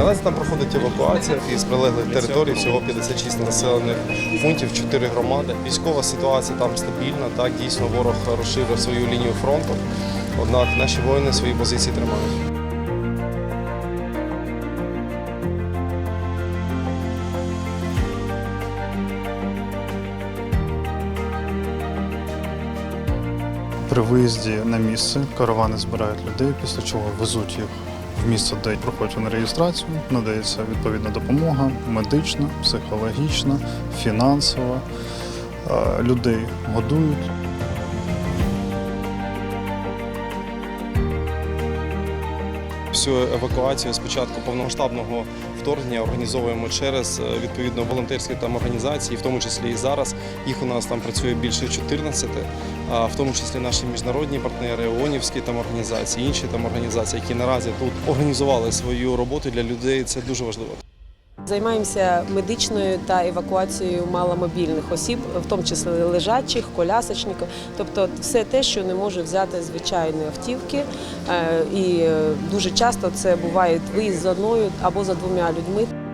Наразі там проходить евакуація із прилеглих територій, всього 56 населених пунктів, 4 громади. Військова ситуація там стабільна. Так дійсно ворог розширив свою лінію фронту. Однак наші воїни свої позиції тримають. При виїзді на місце каравани збирають людей, після чого везуть їх в місце, де проходять на реєстрацію, надається відповідна допомога медична, психологічна, фінансова. Е, Людей годують. Всю евакуацію з початку повномасштабного вторгнення організовуємо через е, відповідно волонтерські там організації, в тому числі і зараз. Їх у нас там працює більше 14, а в тому числі наші міжнародні партнери, ООНівські там організації, інші там організації, які наразі тут організували свою роботу для людей. Це дуже важливо. Займаємося медичною та евакуацією маломобільних осіб, в тому числі лежачих, колясочників, тобто все те, що не може взяти звичайні автівки. Е, І е, дуже часто це буває виїзд з одною або за двома людьми.